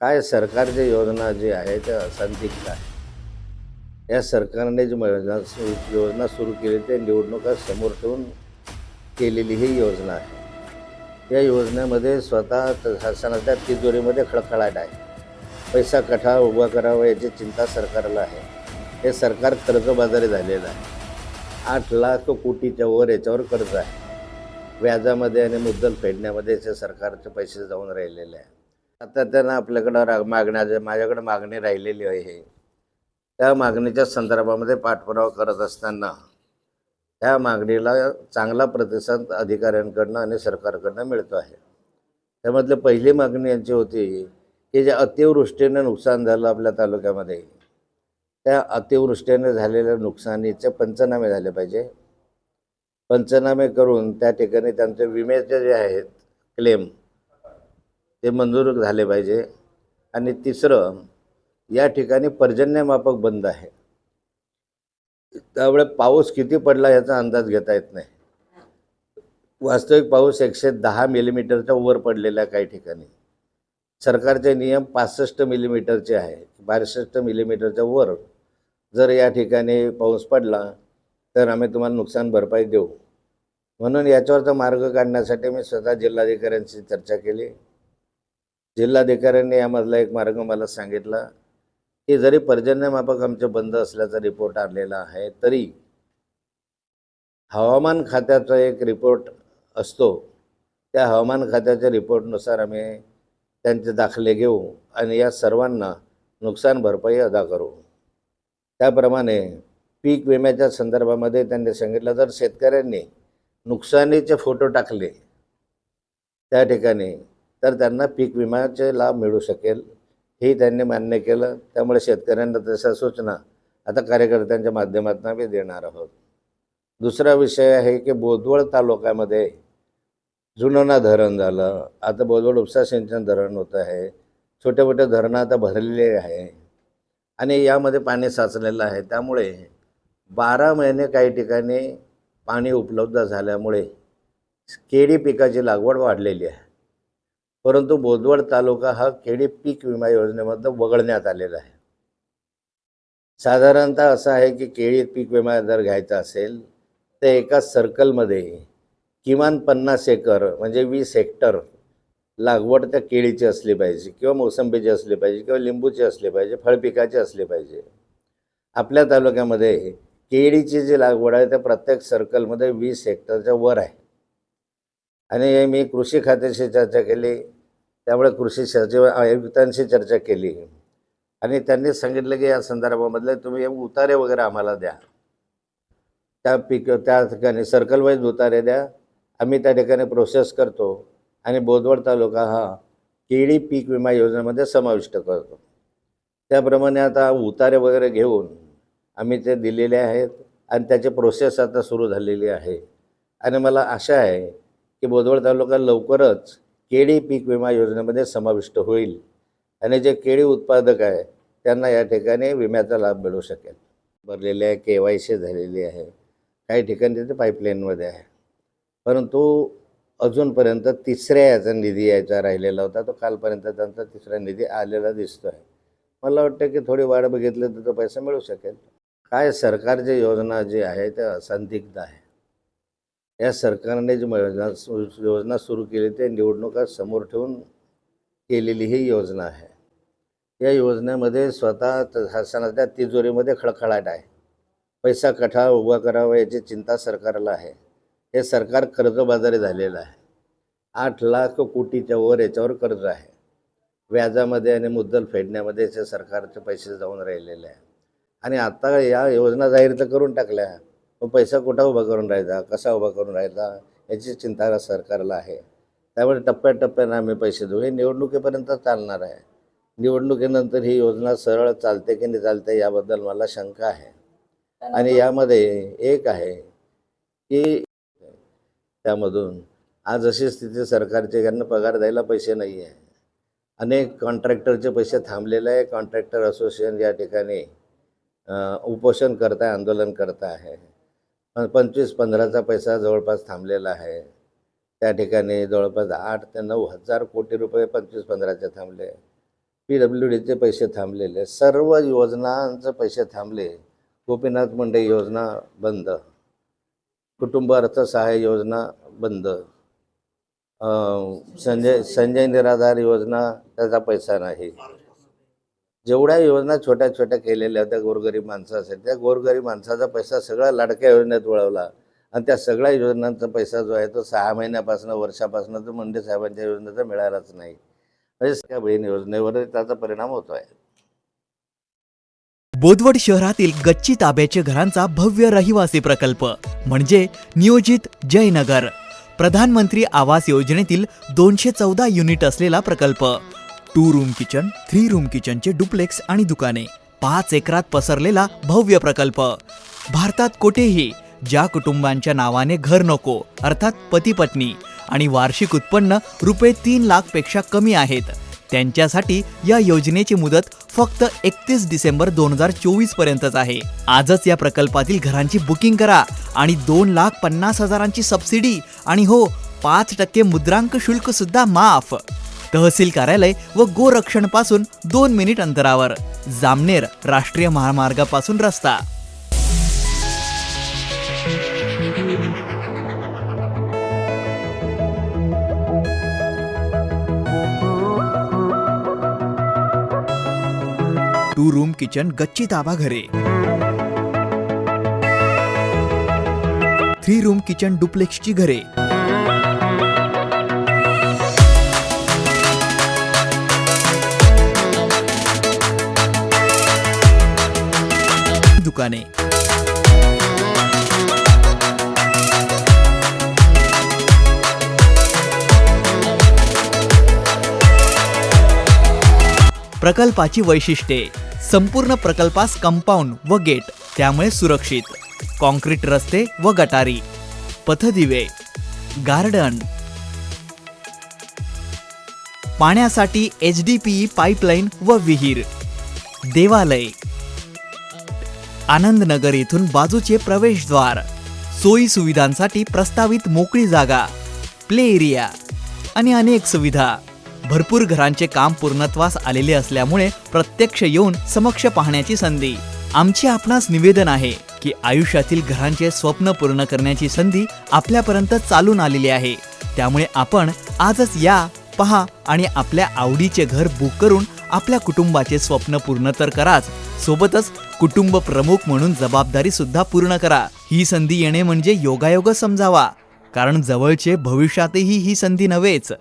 काय सरकारच्या योजना जी आहे त्या असंदिग्ध आहे या सरकारने जी योजना योजना सुरू केली ते निवडणुका समोर ठेवून केलेली ही योजना आहे. या योजनेमध्ये स्वतः शासनाच्या तिजोरीमध्ये खळखळाट आहे. पैसा कठा उभा करावा याची चिंता सरकारला आहे. हे सरकार कर्जबाजारी झालेलं आहे. आठ लाख कोटीच्या वर याच्यावर कर्ज आहे. व्याजामध्ये आणि मुद्दल फेडण्यामध्ये याचे सरकारचे पैसे जाऊन राहिलेले आहे आता त्यांना आपल्याकडं रा मागण्या माझ्याकडे मागणी राहिलेली आहे. त्या मागणीच्या संदर्भामध्ये पाठपुरावा करत असताना त्या मागणीला चांगला प्रतिसाद अधिकाऱ्यांकडनं आणि सरकारकडनं मिळतो आहे. त्यामधली पहिली मागणी यांची होती की जे अतिवृष्टीनं नुकसान झालं आपल्या तालुक्यामध्ये त्या अतिवृष्टीने झालेल्या नुकसानीचे पंचनामे झाले पाहिजे. पंचनामे करून त्या ठिकाणी त्यांचे विम्याचे जे आहेत क्लेम ते मंजूर झाले पाहिजे. आणि तिसरं या ठिकाणी पर्जन्यमापक बंद आहे. त्यामुळे पाऊस किती पडला याचा अंदाज घेता येत नाही. वास्तविक पाऊस एकशे दहा मिलीमीटरच्या वर पडलेला काही ठिकाणी. सरकारचे नियम पासष्ट मिलीमीटरचे आहे. बासष्ट मिलीमीटरच्या वर जर या ठिकाणी पाऊस पडला तर आम्ही तुम्हाला नुकसान भरपाई देऊ. म्हणून याच्यावरचा मार्ग काढण्यासाठी मी स्वतः जिल्हाधिकाऱ्यांशी चर्चा केली. जिल्हाधिकाऱ्यांनी यामधला एक मार्ग मला सांगितला की जरी पर्जन्यमापक आमचे बंद असल्याचा रिपोर्ट आलेला आहे तरी हवामान खात्याचा एक रिपोर्ट असतो. त्या हवामान खात्याच्या रिपोर्टनुसार आम्ही त्यांचे दाखले घेऊ आणि या सर्वांना नुकसान भरपाई अदा करू. त्याप्रमाणे पीक विम्याच्या संदर्भामध्ये त्यांनी सांगितलं जर शेतकऱ्यांनी नुकसानीचे फोटो टाकले त्या ठिकाणी तर त्यांना पीक विम्याचे लाभ मिळू शकेल हे त्यांनी मान्य केलं. त्यामुळे शेतकऱ्यांना तशा सूचना आता कार्यकर्त्यांच्या माध्यमातून आम्ही देणार आहोत. दुसरा विषय आहे की बोदवळ तालुक्यामध्ये जुनोना धरण झालं. आता बोदवड उपसा सिंचन धरण होतं आहे. छोटे मोठे धरणं आता भरलेले आहे. आणि यामध्ये पाणी साचलेलं आहे. त्यामुळे बारा महिने काही ठिकाणी पाणी उपलब्ध झाल्यामुळे केळी पिकाची लागवड वाढलेली आहे. परंतु बोदवड तालुका हा केळी पीक विमा योजनेमधनं वगळण्यात आलेला आहे. साधारणतः असं आहे की केळी पीक विमा जर घ्यायचा असेल तर एका सर्कलमध्ये किमान पन्नास एकर म्हणजे वीस हेक्टर लागवड त्या केळीची असली पाहिजे किंवा मोसंबीची असली पाहिजे किंवा लिंबूची असली पाहिजे फळपिकाची असली पाहिजे. आपल्या तालुक्यामध्ये केळीची जी लागवड आहे त्या प्रत्येक सर्कलमध्ये वीस हेक्टरच्या वर आहे. आणि मी कृषी खात्याशी चर्चा केली. त्यामुळे कृषी सचिव आयुक्तांशी चर्चा केली. आणि त्यांनी सांगितलं की या संदर्भामधले तुम्ही उतारे वगैरे आम्हाला द्या. त्या पीक त्या ठिकाणी सर्कल वाईज उतारे द्या. आम्ही त्या ठिकाणी प्रोसेस करतो. आणि बोदवड तालुका हा केळी पीक विमा योजनेमध्ये समाविष्ट करतो. त्याप्रमाणे आता उतारे वगैरे घेऊन आम्ही ते दिलेले आहेत. आणि त्याची प्रोसेस आता सुरू झालेली आहे. आणि मला आशा आहे की बोदवड तालुका लवकरच केळी पीक विमा योजनेमध्ये समाविष्ट होईल. आणि जे केळी उत्पादक आहे त्यांना या ठिकाणी विम्याचा लाभ मिळू शकेल. भरलेले आहे के वाय सी झालेली आहे. काही ठिकाणी ते पाईपलाईनमध्ये आहे. परंतु अजूनपर्यंत तिसऱ्या याचा निधी यायचा राहिलेला होता तो कालपर्यंत त्यांचा तिसरा निधी आलेला दिसतो आहे मला वाटतं की थोडी वाढ बघितली तर तो पैसा मिळू शकेल. काय सरकारची योजना जी आहे ते असंदिग्ध आहे. या सरकारने जी योजना सु योजना सुरू केली ते निवडणुका समोर ठेवून केलेली ही योजना आहे. या योजनेमध्ये स्वतः शासनाच्या तिजोरीमध्ये खळखळाट आहे. पैसा कठा उभा करावा याची चिंता सरकारला आहे. हे सरकार कर्जबाजारी झालेलं आहे. आठ लाख कोटीच्या वर याच्यावर कर्ज आहे. व्याजामध्ये आणि मुद्दल फेडण्यामध्ये याचे सरकारचे पैसे जाऊन राहिलेले आहे. आणि आता या योजना जाहीर तर करून टाकल्या. मग पैसा कुठं उभा करून राहायचा कसा उभा करून राहायचा याची चिंता सरकारला आहे. त्यामुळे टप्प्याटप्प्यानं आम्ही पैसे देऊ. हे निवडणुकीपर्यंत चालणार आहे. निवडणुकीनंतर ही योजना सरळ चालते की नाही चालते याबद्दल मला शंका आहे. आणि यामध्ये एक आहे की त्यामधून आज अशी स्थिती सरकारची यांना पगार द्यायला पैसे नाही आहे अनेक कॉन्ट्रॅक्टरचे पैसे थांबलेले आहे. कॉन्ट्रॅक्टर असोसिएशन या ठिकाणी उपोषण करताय आहे आंदोलन करता आहे पण पंचवीस पंधराचा पैसा जवळपास थांबलेला आहे. त्या ठिकाणी जवळपास आठ ते नऊ हजार कोटी रुपये पंचवीस पंधराचे थांबले. पी डब्ल्यू डीचे पैसे थांबलेले. सर्व योजनांचे पैसे थांबले. गोपीनाथ मुंडे योजना बंद. कुटुंब अर्थसहाय्य योजना बंद. संजय संजय निराधार योजना त्याचा पैसा नाही. जेवढ्या योजना छोट्या छोट्या केलेल्या होत्या गोरगरीब माणसासाठी त्या गोरगरीब माणसाचा पैसा सगळा लाडक्या योजनेत वळवला. आणि त्या सगळ्या योजनांचा पैसा जो आहे तो सहा महिन्यापासून वर्षापासून तो मुंडे साहेबांच्या योजनेचा मिळालाच नाही. म्हणजे सगळ्या बहीण योजनेवर त्याचा परिणाम होतो आहे. बोदवड शहरातील गच्ची ताब्याचे घरांचा भव्य रहिवासी प्रकल्प म्हणजे नियोजित जयनगर. प्रधानमंत्री आवास योजनेतील दोनशे चौदा युनिट असलेला प्रकल्प two room kitchen three room किचनचे duplex आणि दुकाने पाच एकरात पसरलेला भव्य प्रकल्प. भारतात कुठेही ज्या कुटुंबांच्या नावाने घर नको अर्थात पती पत्नी आणि वार्षिक उत्पन्न रुपये तीन लाखपेक्षा कमी आहेत त्यांच्यासाठी या योजनेची मुदत फक्त एकतीस डिसेंबर दोन हजार चोवीस पर्यंतच आहे. आजच या प्रकल्पातील घरांची बुकिंग करा आणि दोन लाख पन्नास हजारांची सबसिडी आणि हो पाच टक्के मुद्रांक शुल्क सुद्धा माफ. तहसील कार्यालय व गोरक्षणपासून दोन मिनिट अंतरावर. जामनेर राष्ट्रीय महामार्गापासून रस्ता. टू रूम किचन गच्ची ताबा घरे. थ्री रूम किचन डुप्लेक्सची घरे. दुकाने. प्रकल्पाची वैशिष्ट्ये. संपूर्ण प्रकल्पास कंपाऊंड व गेट त्यामुळे सुरक्षित. कॉन्क्रीट रस्ते व गटारी. पथदिवे. गार्डन. पाण्यासाठी एच डी पी पाईपलाईन व विहीर. देवालय. आनंदनगर येथून बाजूचे प्रवेशद्वार. सोयी सुविधांसाठी प्रस्तावित मोकळी जागा प्ले एरिया आणि अनेक सुविधा. भरपूर घरांचे काम पूर्णत्वास आलेले असल्यामुळे प्रत्यक्ष येऊन समक्ष पाहण्याची संधी. आमचे आपणास निवेदन आहे की आयुष्यातील घरांचे स्वप्न पूर्ण करण्याची संधी आपल्यापर्यंत चालून आलेली आहे. त्यामुळे आपण आजच या पहा आणि आपल्या आवडीचे घर बुक करून आपल्या कुटुंबाचे स्वप्न पूर्ण तर कराच सोबतच कुटुंब प्रमुख म्हणून जबाबदारी सुद्धा पूर्ण करा. ही संधी येणे म्हणजे योगायोग समजावा. कारण जवळचे भविष्यातही ही संधी नव्हेच.